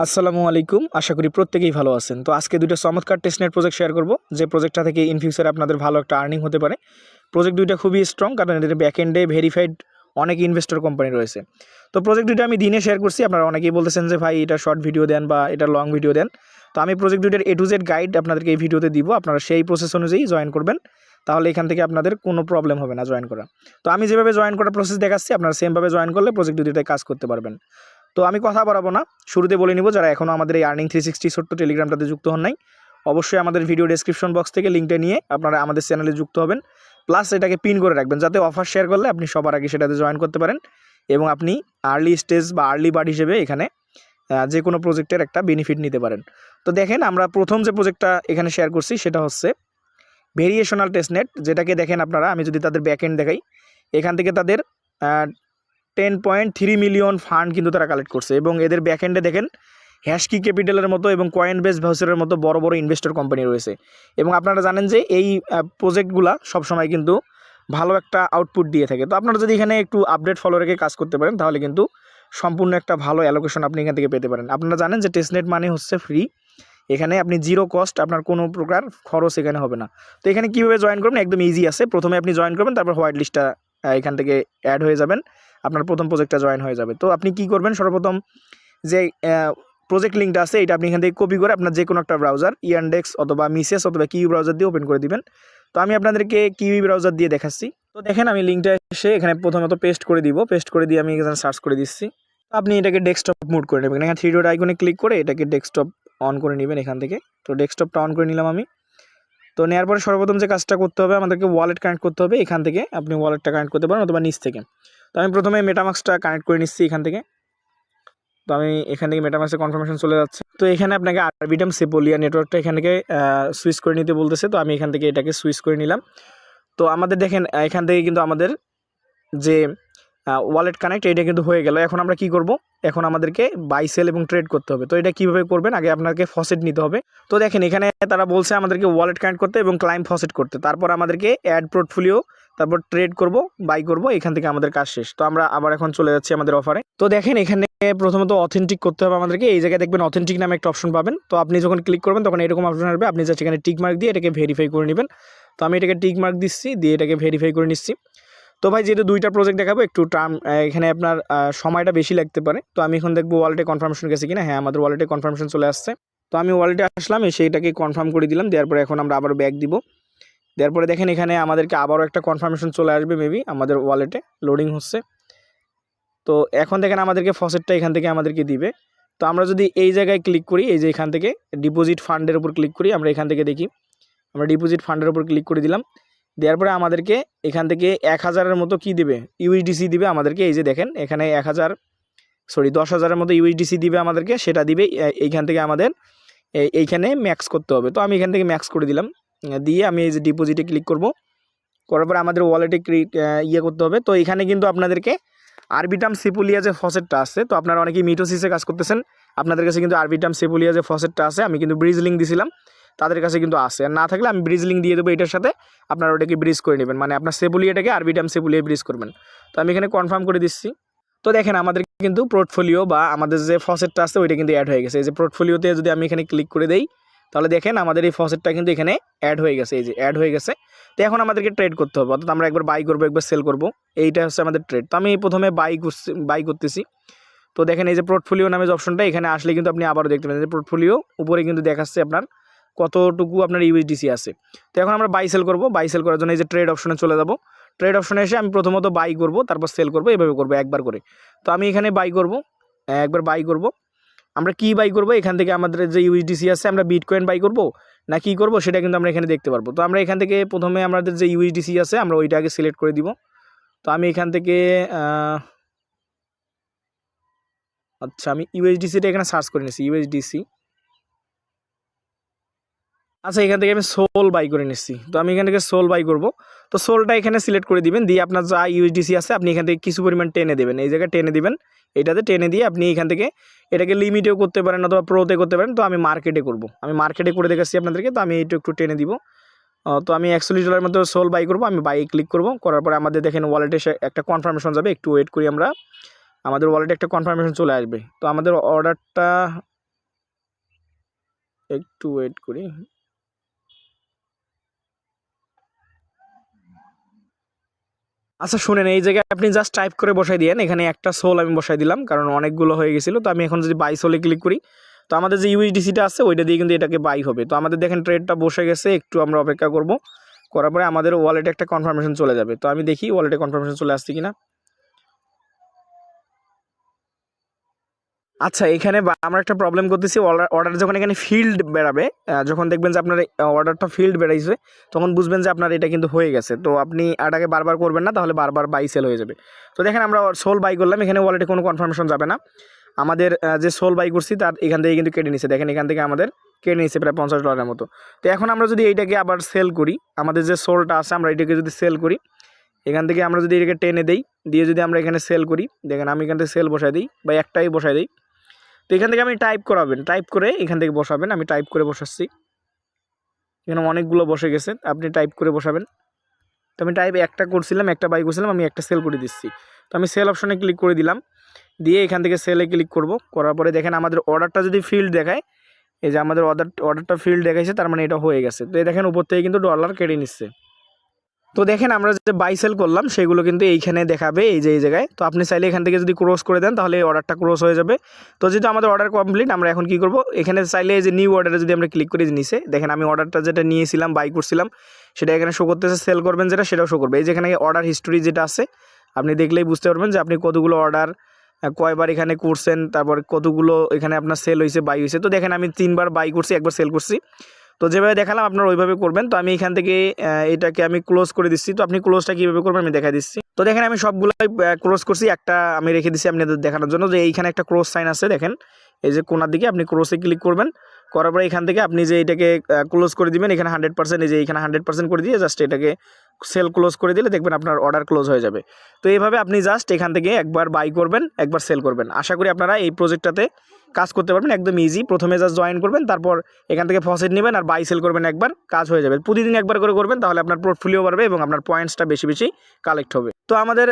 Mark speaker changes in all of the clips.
Speaker 1: আসসালামু আলাইকুম। আশা করি প্রত্যেকেই ভালো আছেন। তো আজকে দুটো চমৎকার টেস্টনেট প্রজেক্ট শেয়ার করব, যে প্রজেক্টটা থেকে ইন ফিউচারে আপনাদের ভালো একটা আর্নিং হতে পারে। প্রজেক্ট দুইটা খুবই স্ট্রং কারণ এদের ব্যাক এন্ডে ভেরিফাইড অনেক ইনভেস্টর কোম্পানি রয়েছে। তো প্রজেক্ট দুইটা আমি দিনে শেয়ার করছি। আপনারা অনেকেই বলতেছেন যে, ভাই, এটা শর্ট ভিডিও দেন বা এটা লং ভিডিও দেন। তো আমি প্রজেক্ট দুইটার এ টু জেড গাইড আপনাদেরকে এই ভিডিওতে দিব। আপনারা সেই প্রসেস অনুযায়ী জয়েন করবেন। তাহলে এখান থেকে আপনাদের কোনো প্রবলেম হবে না জয়েন করা। তো আমি যেভাবে জয়েন করার প্রসেস দেখাচ্ছি, আপনারা সেমভাবে জয়েন করলে প্রজেক্ট দুইটায় কাজ করতে পারবেন। তো আমি কথা বাড়াবো না। শুরুতে বলে নিব, যারা এখনও আমাদের এই আর্নিং থ্রি সিক্সটি ছোট্ট টেলিগ্রামটাতে যুক্ত হন নাই, অবশ্যই আমাদের ভিডিও ডেসক্রিপশন বক্স থেকে লিঙ্কটা নিয়ে আপনারা আমাদের চ্যানেলে যুক্ত হবেন। প্লাস এটাকে পিন করে রাখবেন, যাতে অফার শেয়ার করলে আপনি সবার আগে সেটাতে জয়েন করতে পারেন এবং আপনি আর্লি স্টেজ বা আর্লি বার্ড হিসেবে এখানে যে কোনো প্রজেক্টের একটা বেনিফিট নিতে পারেন। তো দেখেন, আমরা প্রথম যে প্রজেক্টটা এখানে শেয়ার করছি, সেটা হচ্ছে ভেরিয়েশনাল টেস্টনেট যেটাকে দেখেন আপনারা, আমি যদি তাদের ব্যাকএন্ড দেখাই, এখান থেকে তাদের ten point three million fund কিন্তু তারা কালেক্ট করছে এবং এদের ব্যাকএন্ডে দেখেন হ্যাশকি ক্যাপিটালের মতো এবং কয়েন বেস ভাউচারের মতো বড় বড় ইনভেস্টর কোম্পানি রয়েছে। এবং আপনারা জানেন যে এই প্রজেক্টগুলা সবসময় কিন্তু ভালো একটা আউটপুট দিয়ে থাকে। তো আপনারা যদি এখানে একটু আপডেট ফলো রেখে কাজ করতে পারেন, তাহলে কিন্তু সম্পূর্ণ একটা ভালো অ্যালোকেশন আপনি এখান থেকে পেতে পারেন। আপনারা জানেন যে টেস্টনেট মানে হচ্ছে ফ্রি এখানে আপনি জিরো কস্ট আপনার কোনো প্রকার খরচ এখানে হবে না। তো এখানে কীভাবে জয়েন করবেন? একদম ইজি আছে। প্রথমে আপনি জয়েন করবেন, তারপর হোয়াইট লিস্টটা এখান থেকে অ্যাড হয়ে যাবেন। আপনার প্রথম প্রজেক্টটা জয়েন হয়ে যাবে। তো আপনি কি করবেন? সর্বপ্রথম যে প্রজেক্ট লিঙ্কটা আছে, এটা আপনি এখান থেকে কপি করে আপনার যে কোনো একটা ব্রাউজার ইয়ান্ডেক্স অথবা মিসেস অথবা কিউ ব্রাউজার দিয়ে ওপেন করে দিবেন। তো আমি আপনাদেরকে কিউই ব্রাউজার দিয়ে দেখাচ্ছি। তো দেখেন, আমি লিঙ্কটা এসে এখানে প্রথমত পেস্ট করে দিব। পেস্ট করে দিয়ে আমি এখানে সার্চ করে দিচ্ছি। আপনি এটাকে ডেস্কটপ মুড করে নেবেন। এখানে থ্রি ডট আইকনে ক্লিক করে এটাকে ডেস্কটপ অন করে নেবেন এখান থেকে। তো ডেস্কটপটা অন করে নিলাম আমি। তো নেওয়ার পরে সর্বপ্রথম যে কাজটা করতে হবে, আমাদেরকে ওয়ালেট কানেক্ট করতে হবে। এখান থেকে আপনি ওয়ালেটটা কানেক্ট করতে পারেন অথবা নিচ থেকে। তো আমি প্রথমে মেটামাক্সটা কানেক্ট করে নিচ্ছি এখান থেকে। তো আমি এখান থেকে মেটামাক্সের কনফার্মেশন চলে যাচ্ছে। তো এখানে আপনাকে আরবিটাম সেপোলিয়া নেটওয়ার্কটা এখান থেকে সুইচ করে নিতে বলতেছে। তো আমি এখান থেকে এটাকে সুইচ করে নিলাম। তো আমাদের দেখেন এখান থেকে কিন্তু আমাদের যে ওয়ালেট কানেক্ট এটা কিন্তু হয়ে গেল। এখন আমরা কি করব? এখন আমাদেরকে বাই সেল এবং ট্রেড করতে হবে। তো এটা কীভাবে করবেন? আগে আপনাকে ফসেট নিতে হবে। তো দেখেন, এখানে তারা বলছে আমাদেরকে ওয়ালেট কানেক্ট করতে এবং ক্লাইম ফসেট করতে। তারপর আমাদেরকে অ্যাড পোর্টফোলিও তারপর ট্রেড করব বাই করব, এখান থেকে আমাদের কাজ শেষ। তো আমরা আবার এখন চলে যাচ্ছি আমাদের অফারে তো দেখেন, এখানে প্রথমত অথেন্টিক করতে হবে আমাদেরকে। এই জায়গায় দেখবেন অথেন্টিক নামে একটা অপশন পাবেন। তো আপনি যখন ক্লিক করবেন, তখন এরকম অপশন আসবে। আপনি জাস্ট এখানে টিক মার্ক দিয়ে এটাকে ভেরিফাই করে নেবেন। তো আমি এটাকে টিক মার্ক দিচ্ছি, দিয়ে এটাকে ভেরিফাই করে নিচ্ছি। তো ভাই, যেহেতু দুইটা প্রজেক্ট দেখাবো, একটু টার্ম এখানে আপনার সময়টা বেশি লাগতে পারে। তো আমি এখন দেখব ওয়ালেটে কনফার্মেশন গেছে কিনা। হ্যাঁ আমাদের ওয়ালেটে কনফার্মেশন চলে আসছে। তো আমি ওয়ালেটে আসলাম, এসে এটাকে কনফার্ম করে দিলাম। দেওয়ার পরে এখন আমরা আবার ব্যাক দিব। দেওয়ার পরে দেখেন এখানে আমাদেরকে আবারও একটা কনফার্মেশন চলে আসবে মেবি আমাদের ওয়ালেটে লোডিং হচ্ছে। তো এখন দেখেন আমাদেরকে ফসেটটা এখান থেকে আমাদেরকে দিবে। তো আমরা যদি এই জায়গায় ক্লিক করি, এই যে এখান থেকে ডিপোজিট ফান্ডের উপর ক্লিক করি, আমরা এখান থেকে দেখি, আমরা ডিপোজিট ফান্ডের উপর ক্লিক করে দিলাম। দেওয়ার পরে আমাদেরকে এখান থেকে এক হাজারের মতো কি দিবে? ইউএসডিসি দিবে আমাদেরকে, এই যে দেখেন এখানে এক হাজার সরি দশ হাজারের মতো ইউএসডিসি দিবে আমাদেরকে, সেটা দিবে এইখান থেকে আমাদের এইখানে ম্যাক্স করতে হবে। তো আমি এখান থেকে ম্যাক্স করে দিলাম। দিয়ে আমি এই যে ডিপোজিটে ক্লিক করব। করার পরে আমাদের ওয়ালেটে ক্লিক ইয়ে করতে হবে। তো এখানে কিন্তু আপনাদেরকে আরবিটাম সিপুলিয়া যে ফসেটটা আছে, তো আপনারা অনেকেই মিটোসিসে কাজ করতেছেন। আপনাদের কাছে কিন্তু আরবিটাম সিপুলিয়া যে ফসেটটা আছে, আমি কিন্তু ব্রিজ লিঙ্ক দিছিলাম। তাদের কাছে কিন্তু আছে। আর না থাকলে আমি ব্রিজ লিঙ্ক দিয়ে দেবো এটার সাথে। আপনারা ওটাকে ব্রিজ করে নেবেন। মানে আপনার সেপুলিয়াটাকে আরবিটাম সেপুলিয়া ব্রিজ করবেন। তো আমি এখানে কনফার্ম করে দিচ্ছি। তো দেখেন আমাদের কিন্তু পোর্টফোলিও বা আমাদের যে ফসেটটা আছে, ওইটা কিন্তু অ্যাড হয়ে গেছে। এই যে পোর্টফোলিওতে যদি আমি এখানে ক্লিক করে দেই তাহলে দেখেন আমাদের এই ফসেটটা কিন্তু এখানে অ্যাড হয়ে গেছে, এই যে অ্যাড হয়ে গেছে। তো এখন আমাদেরকে ট্রেড করতে হবে, অর্থাৎ আমরা একবার বাই করব, একবার সেল করব। এইটা হচ্ছে আমাদের ট্রেড তো আমি প্রথমে বাই করছি বাই করতেছি। তো দেখেন এই যে পোর্টফোলিও নামে যে অপশনটা এখানে আসলে কিন্তু আপনি আবারও দেখতে পাবেন যে পোর্টফোলিও উপরে কিন্তু দেখাচ্ছে আপনার কতটুকু আপনার ইউএসডিসি আছে। তো এখন আমরা বাই সেল করব বাই সেল করার জন্য এই যে ট্রেড অপশনে চলে যাব। ট্রেড অপশনে এসে আমি প্রথমত বাই করব, তারপর সেল করব, এভাবে করব একবার করে। তো আমি এখানে বাই করব, একবার বাই করব। আমরা কি বাই করব? এখান থেকে আমাদের যে ইউএসডিসি আছে, আমরা বিটকয়েন বাই করব? না কি করব? সেটা কিন্তু আমরা এখানে দেখতে পারব। তো আমরা এখান থেকে প্রথমে আমাদের যে ইউএসডিসি আছে, আমরা ওইটা আগে সিলেক্ট করে দিব। তো আমি এখান থেকে আচ্ছা আমি ইউএসডিসিটা এখানে সার্চ করে নিয়েছি ইউএসডিসি আচ্ছা এখান থেকে আমি সোল বাই করে নিচ্ছি। তো আমি এখান থেকে সোল বাই করব। তো সোলটা এখানে সিলেক্ট করে দিবেন। দিয়ে আপনার যা ইউএসডিসি আছে, আপনি এখান থেকে কিছু পরিমাণ টেনে দেবেন। এই জায়গায় টেনে দিবেন। এটাতে টেনে দিয়ে আপনি এখান থেকে এটাকে লিমিটেও করতে পারেন অথবা প্রোতে করতে পারেন। তো আমি মার্কেটে করব। আমি মার্কেটে করে দেখাচ্ছি আপনাদেরকে। তো আমি এইটা একটু টেনে দিব। তো আমি একচল্লিশ ডলারের মতো সোল বাই করব। আমি বাই ক্লিক করব। করার পরে আমাদের দেখেন ওয়ালেটে একটা কনফার্মেশন যাবে। একটু ওয়েট করি আমরা। আমাদের ওয়ালেটে একটা কনফার্মেশন চলে আসবে। তো আমাদের অর্ডারটা একটু ওয়েট করি। আচ্ছা শুনেন, এই জায়গায় আপনি জাস্ট টাইপ করে বসাই দিয়েন। এখানে একটা সোল আমি বসাই দিলাম, কারণ অনেকগুলো হয়ে গেছিল। তো আমি এখন যদি বাই সোলে ক্লিক করি, তো আমাদের যে ইউএসডিসিটা আছে, ওইটা দিয়ে কিন্তু এটাকে বাই হবে। তো আমাদের দেখেন ট্রেডটা বসে গেছে, একটু আমরা অপেক্ষা করব। করার পরে আমাদের ওয়ালেটে একটা কনফার্মেশন চলে যাবে। তো আমি দেখি ওয়ালেটে কনফার্মেশন চলে আসছে কিনা। আচ্ছা এখানে আমরা একটা প্রবলেম করতেছি অর্ডার যখন এখানে ফিল্ড বেরাবে যখন দেখবেন যে আপনার অর্ডারটা ফিল্ড বেড়াইছে, তখন বুঝবেন যে আপনার এটা কিন্তু হয়ে গেছে। তো আপনি এটাকে বারবার করবেন না, তাহলে বারবার বাই সেল হয়ে যাবে। তো দেখেন আমরা সোল বাই করলাম, এখানে ওয়ালেটে কোনো কনফার্মেশন যাবে না। আমাদের যে সোল বাই করছি, তার এখান থেকে কিন্তু কেটে নিছে। দেখেন এখান থেকে আমাদের কেটে নিছে প্রায় পঞ্চাশ ডলারের মতো। তো এখন আমরা যদি এইটাকে আবার সেল করি, আমাদের যে সোলটা আছে, আমরা এটাকে যদি সেল করি, এখান থেকে আমরা যদি এটাকে টেনে দেই, দিয়ে যদি আমরা এখানে সেল করি, দেখেন আমি এখান থেকে সেল বসাই দিই, বা একটাই বসাই দিই তো এখান থেকে আপনি টাইপ করাবেন। টাইপ করে এখান থেকে বসাবেন। আমি টাইপ করে বসাচ্ছি। এখানে অনেকগুলো বসে গেছে। আপনি টাইপ করে বসাবেন। তো আমি টাইপ একটা করছিলাম, একটা বাই করছিলাম, আমি একটা সেল করে দিচ্ছি। তো আমি সেল অপশনে ক্লিক করে দিলাম। দিয়ে এখান থেকে সেলে ক্লিক করব। করার পরে দেখেন আমাদের অর্ডারটা যদি ফিল্ড দেখায়, এই যে আমাদের অর্ডার অর্ডারটা ফিল্ড দেখাইছে, তার মানে এটা হয়ে গেছে। তো এই দেখেন উপর থেকে কিন্তু ডলার কেটে নিচ্ছে। তো দেখেন আমরা যে বাই সেল করলাম, সেগুলো কিন্তু এইখানে দেখাবে, এই যে, এই জায়গায়। তো আপনি চাইলে এখান থেকে যদি ক্রস করে দেন, তাহলে অর্ডারটা ক্রস হয়ে যাবে। তো যেহেতু আমাদের অর্ডার কমপ্লিট আমরা এখন কি করব? এখানে চাইলে এই যে নিউ অর্ডারে যদি আমরা ক্লিক করি নিচে দেখেন আমি অর্ডারটা যেটা নিয়েছিলাম বাই করছিলাম, সেটা এখানে শো করতেছে সেল করবেন যেটা, সেটাও শো করবে। এই যেখানে অর্ডার হিস্টোরি যেটা আছে, আপনি দেখলেই বুঝতে পারবেন যে আপনি কতগুলো অর্ডার কয়বার এখানে করছেন, তারপর কতগুলো এখানে আপনার সেল হয়েছে বাই হয়েছে তো দেখেন আমি তিনবার বাই করছি, একবার সেল করছি। তো যেভাবে দেখালাম আপনারা ওইভাবে করবেন। তো আমি এখান থেকে এটাকে আমি ক্লোজ করে দিচ্ছি। তো আপনি ক্লোজটা কীভাবে করবেন আমি দেখা দিচ্ছি। তো দেখেন আমি সবগুলোই ক্লোজ করছি। একটা আমি রেখে দিচ্ছি আপনাদের দেখানোর জন্য যে এইখানে একটা ক্রস সাইন আছে দেখেন। এই যে কোনার দিকে আপনি ক্রসে ক্লিক করবেন। করার পরে এখান থেকে আপনি যে এটাকে ক্লোজ করে দিবেন, এখানে হান্ড্রেড পার্সেন্ট এই যে এখানে হান্ড্রেড পার্সেন্ট করে দিয়ে জাস্ট এটাকে সেল ক্লোজ করে দিলে দেখবেন আপনার অর্ডার ক্লোজ হয়ে যাবে। তো এইভাবে আপনি জাস্ট এখান থেকে একবার বাই করবেন, একবার সেল করবেন। আশা করি আপনারা এই প্রজেক্টটাতে কাজ করতে পারবেন, একদম ইজি প্রথমে জাস্ট জয়েন করবেন, তারপর এখান থেকে ফসেট নেবেন আর বাই সেল করবেন একবার, কাজ হয়ে যাবে। প্রতিদিন একবার করে করবেন, তাহলে আপনার পোর্টফোলিও বাড়বে এবং আপনার পয়েন্টসটা বেশি বেশি কালেক্ট হবে। তো আমাদের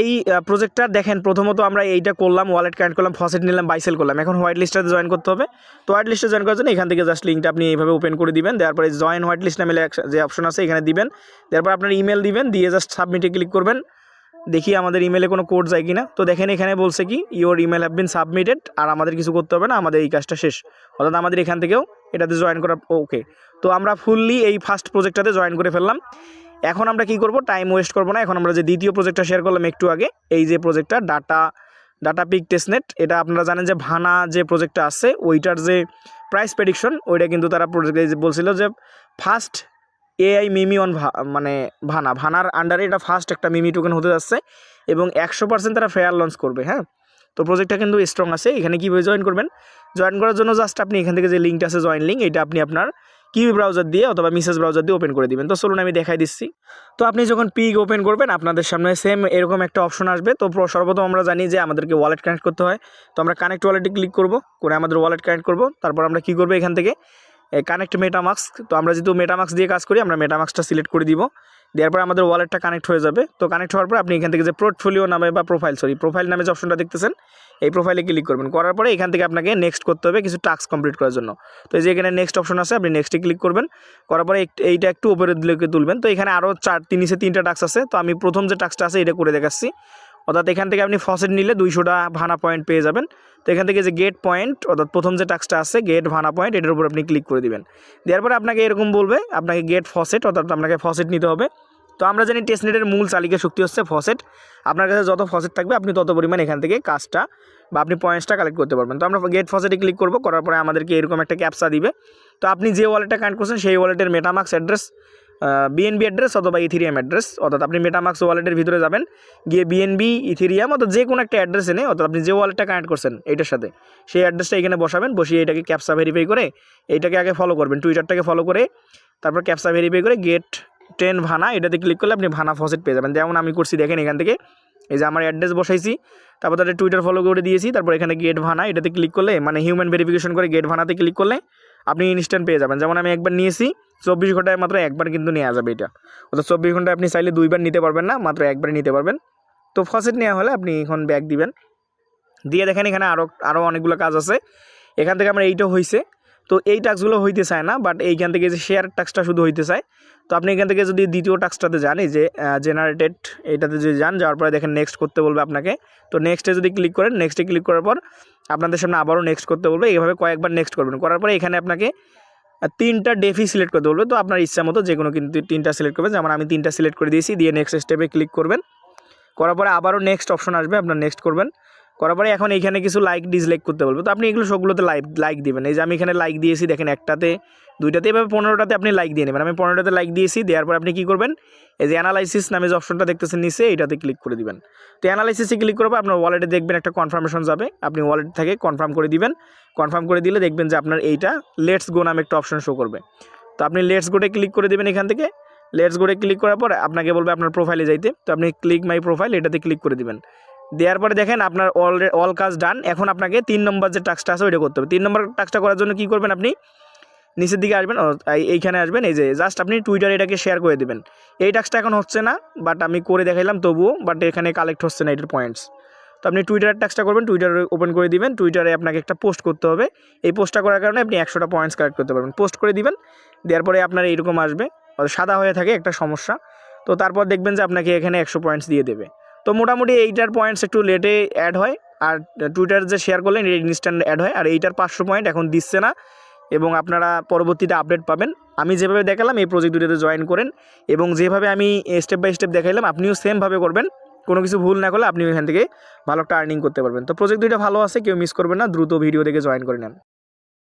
Speaker 1: এই প্রজেক্টটা দেখেন, প্রথমত আমরা এইটা করলাম ওয়ালেট কানেক্ট করলাম ফসেট নিলাম বাই সেল করলাম। এখন হোয়াইট লিস্টটাতে জয়েন করতে হবে। তো হোয়াইট লিস্টে জয়েন করার জন্য এখান থেকে জাস্ট লিঙ্কটা আপনি এইভাবে ওপেন করে দিবেন, দেওয়ার পরে জয়েন হোয়াইট লিস্ট নামে যে অপশন আছে, এখানে দিবেন। তারপর আপনার ইমেল দিবেন, দিয়ে জাস্ট সাবমিটে ক্লিক করবেন। দেখি আমাদের ইমেলে কোনো কোড যায় কি না তো দেখেন এখানে বলছে কি your email have been submitted আর আমাদের কিছু করতে হবে না, আমাদের এই কাজটা শেষ। অর্থাৎ আমাদের এখান থেকেও এটাতে জয়েন করা ওকে তো আমরা ফুললি এই ফার্স্ট প্রজেক্টটাতে জয়েন করে ফেললাম। এখন আমরা কি করব? টাইম ওয়েস্ট করব না। এখন আমরা যে দ্বিতীয় প্রজেক্টটা শেয়ার করলাম একটু আগে, এই যে প্রজেক্টটা ডাটা ডাটা পিক টেস্টনেট এটা আপনারা জানেন যে ভানা যে প্রজেক্টটা আছে, ওইটার যে প্রাইস প্রেডিকশন ওইটা কিন্তু তারা প্রজেক্ট বলছিল যে ফার্স্ট এআই মিমি অন মানে ভানা। ভানার আন্ডারে এটা ফার্স্ট একটা মিমি টোকেন হতে যাচ্ছে এবং একশো পার্সেন্ট তারা ফেয়ার লঞ্চ করবে হ্যাঁ? তো প্রজেক্টটা কিন্তু স্ট্রং আছে। এখানে কীভাবে জয়েন করবেন? জয়েন করার জন্য জাস্ট আপনি এখান থেকে যে লিঙ্কটা আছে জয়েন লিঙ্ক এটা আপনি আপনার কিউ ব্রাউজার দিয়ে অথবা মিসেস ব্রাউজার দিয়ে ওপেন করে দিবেন। তো চলুন আমি দেখাই দিচ্ছি। তো আপনি যখন পিক ওপেন করবেন, আপনাদের সামনে সেম এরকম একটা অপশন আসবে। তো প্র- সর্বপ্রথম আমরা জানি যে আমাদেরকে ওয়ালেট কানেক্ট করতে হয়। তো আমরা কানেক্ট ওয়ালেটে ক্লিক করব, করে আমাদের ওয়ালেট কানেক্ট করব। তারপর আমরা কি করব এখান থেকে? কানেক্ট মেটামাক্স তো আমরা যেহেতু মেটামাক্স দিয়ে কাজ করি, আমরা মেটামাক্সটা সিলেক্ট করে দিব। দেওয়ার পর আমাদের ওয়ালেটটা কানেক্ট হয়ে যাবে। তো কানেক্ট হওয়ার পর আপনি এখান থেকে যে পোর্টফোলিও নামে বা প্রোফাইল সরি প্রোফাইল নামে যে অপশনটা দেখতেছেন, এই প্রোফাইলে ক্লিক করবেন। করার পরে এখান থেকে আপনাকে নেক্সট করতে হবে কিছু টাস্ক কমপ্লিট করার জন্য। তো এই যে এখানে নেক্সট অপশন আছে, আপনি নেক্সটে ক্লিক করবেন। করার পরে এইটা একটু উপরে দিকে তুলবেন। তো এখানে আরও চার, তিন নিচে তিনটা টাস্ক আছে। তো আমি প্রথম যে টাস্কটা আছে, এটা করে দেখাচ্ছি। অর্থাৎ এখান থেকে আপনি ফসেট নিলে দুইশোটা ভানা পয়েন্ট পেয়ে যাবেন। তো এখান থেকে যে গেট পয়েন্ট অর্থাৎ প্রথম যে টাক্সটা আছে গেট ভানা পয়েন্ট এটার উপর আপনি ক্লিক করে দিবেন। দেওয়ার পরে আপনাকে এরকম বলবে, আপনাকে গেট ফসেট অর্থাৎ আপনাকে ফসেট নিতে হবে। তো আমরা জানি টেস্টনেটের মূল চালিকা শক্তি হচ্ছে ফসেট আপনার কাছে যত ফসেট থাকবে, আপনি তত পরিমাণ এখান থেকে কাজটা বা আপনি পয়েন্টসটা কালেক্ট করতে পারবেন। তো আমরা গেট ফসেটে ক্লিক করব, করার পরে আমাদেরকে এরকম একটা ক্যাপসা দিবে। তো আপনি যে ওয়ালেটটা কানেক্ট করছেন, সেই ওয়ালেটের মেটামাক্স অ্যাড্রেস বিএনবি অ্যাড্রেস অথবা ইথিরিয়াম অ্যাড্রেস অর্থাৎ আপনি মেটামাক্স ওয়ালেটের ভিতরে যাবেন, গিয়ে বিএনবি ইথিরিয়াম অর্থাৎ যে কোনো একটা অ্যাড্রেস এনে, অর্থাৎ আপনি যে ওয়ালেটটা কানেক্ট করছেন এইটার সাথে, সেই অ্যাড্রেসটা এখানে বসাবেন, বসিয়ে এটাকে ক্যাপসা ভেরিফাই করে এইটাকে আগে ফলো করবেন টুইটারটাকে ফলো করে তারপর ক্যাপসা ভেরিফাই করে গেট টেন ভানা, এটাতে ক্লিক করলে আপনি ভানা ফসেট পেয়ে যাবেন। যেমন আমি করছি, দেখেন এখান থেকে, এই যে আমার অ্যাড্রেস বসাইছি, তারপর তাদের টুইটার ফলো করে দিয়েছি, তারপর এখানে গেট ভানা, এটাতে ক্লিক করলে মানে হিউম্যান ভেরিফিকেশন করে গেট ভানাতে ক্লিক করলে আপনি ইনস্ট্যান্ট পেয়ে যাবেন। যেমন আমি একবার নিয়েছি চব্বিশ ঘন্টায় মাত্র একবার কিন্তু নেওয়া যাবে এটা। অর্থাৎ চব্বিশ ঘন্টায় আপনি চাইলে দুইবার নিতে পারবেন না, মাত্র একবার নিতে পারবেন। তো ফসেট নেওয়া হলে আপনি এখন ব্যাগ দিবেন। দিয়ে দেখেন এখানে আরও আরও অনেকগুলো কাজ আছে। এখান থেকে আমরা এইটাও হয়েছে তো এই টাস্কগুলো হইতে চায় না বাট এইখান থেকে যে শেয়ার টাস্কটা শুধু হইতে চায়। তো আপনি এখান থেকে যদি দ্বিতীয় টাস্কটাতে যান, এই যে জেনারেটেড এইটাতে যদি যান, যাওয়ার পরে দেখেন নেক্সট করতে বলবে আপনাকে। তো নেক্সটে যদি ক্লিক করেন নেক্সটে ক্লিক করার পর আপনাদের সামনে আবারও নেক্সট করতে বলবে। এইভাবে কয়েকবার নেক্সট করবেন। করার পরে এখানে আপনাকে তিনটা ডেফি সিলেক্ট করতে বলবে তো আপনার ইচ্ছা মতো যে কোনো কিন্তু তিনটা সিলেক্ট করবেন। যেমন আমি তিনটা সিলেক্ট করে দিয়েছি, দিয়ে নেক্সট স্টেপে ক্লিক করবেন। করার পরে আবারও নেক্সট অপশন আসবে, আপনার নেক্সট করবেন। করার পরে এখন এখানে কিছু লাইক ডিসলাইক করতে বলবে। তো আপনি এগুলো সবগুলোতে লাইক লাইক দিবেন। এই যে আমি এখানে লাইক দিয়েছি, দেখেন একটাতে দুইটাতে এভাবে পনেরোটাতে আপনি লাইক দিয়ে নেবেন। আমি পনেরোটাতে লাইক দিয়েছি, দেওয়ার পর আপনি কী করবেন? এই যে অ্যানালাইসিস নামে যে অপশনটা দেখতেছেন নিচে, এইটাতে ক্লিক করে দিবেন। তো অ্যানালাইসিসে ক্লিক করব আপনার ওয়ালেটে দেখবেন একটা কনফার্মেশন যাবে। আপনি ওয়ালেট থেকে কনফার্ম করে দিবেন। কনফার্ম করে দিলে দেখবেন যে আপনার এইটা লেটস গো নামে একটা অপশন শো করবে। তো আপনি লেটস গোটে ক্লিক করে দেবেন এখান থেকে। লেটস গোটে ক্লিক করার পর আপনাকে বলবে আপনার প্রোফাইলে যাইতে। তো আপনি ক্লিক মাই প্রোফাইল এটাতে ক্লিক করে দিবেন। দেওয়ার পরে দেখেন আপনার অল অল কাজ ডান এখন আপনাকে তিন নম্বর যে টাস্কটা আছে, ওইটা করতে হবে। তিন নম্বর টাস্কটা করার জন্য কী করবেন আপনি? নিচের দিকে আসবেন এইখানে আসবেন, এই যে জাস্ট আপনি টুইটারে এটাকে শেয়ার করে দেবেন। এই টাস্কটা এখন হচ্ছে না বাট আমি করে দেখাইলাম তবুও বাট এখানে কালেক্ট হচ্ছে না এটার পয়েন্টস তো আপনি টুইটারের টাস্কটা করবেন টুইটার ওপেন করে দিবেন টুইটারে আপনাকে একটা পোস্ট করতে হবে। এই পোস্টটা করার কারণে আপনি একশোটা পয়েন্টস কালেক্ট করতে পারবেন। পোস্ট করে দিবেন, দেওয়ার পরে আপনার এইরকম আসবে। সাদা হয়ে থাকে একটা সমস্যা। তো তারপর দেখবেন যে আপনাকে এখানে একশো পয়েন্টস দিয়ে দেবে। তো মোটামুটি এইটার পয়েন্টস একটু লেটে অ্যাড হয়। আর টুইটার যে শেয়ার করলেন, এই ইনস্ট্যান্ট অ্যাড হয়। আর এইটার পাঁচশো পয়েন্ট এখন দিচ্ছে না। এবং আপনারা পরবর্তীতে আপডেট পাবেন। আমি যেভাবে দেখালাম, এই প্রজেক্ট দুটিতে জয়েন করেন এবং যেভাবে আমি স্টেপ বাই স্টেপ দেখাইলাম, আপনিও সেমভাবে করবেন। কোনো কিছু ভুল না করলে আপনি এখান থেকে ভালো একটা আর্নিং করতে পারবেন। তো প্রজেক্ট দুইটা ভালো আছে, কেউ মিস করবেন না, দ্রুত ভিডিও দেখে জয়েন করে নেন।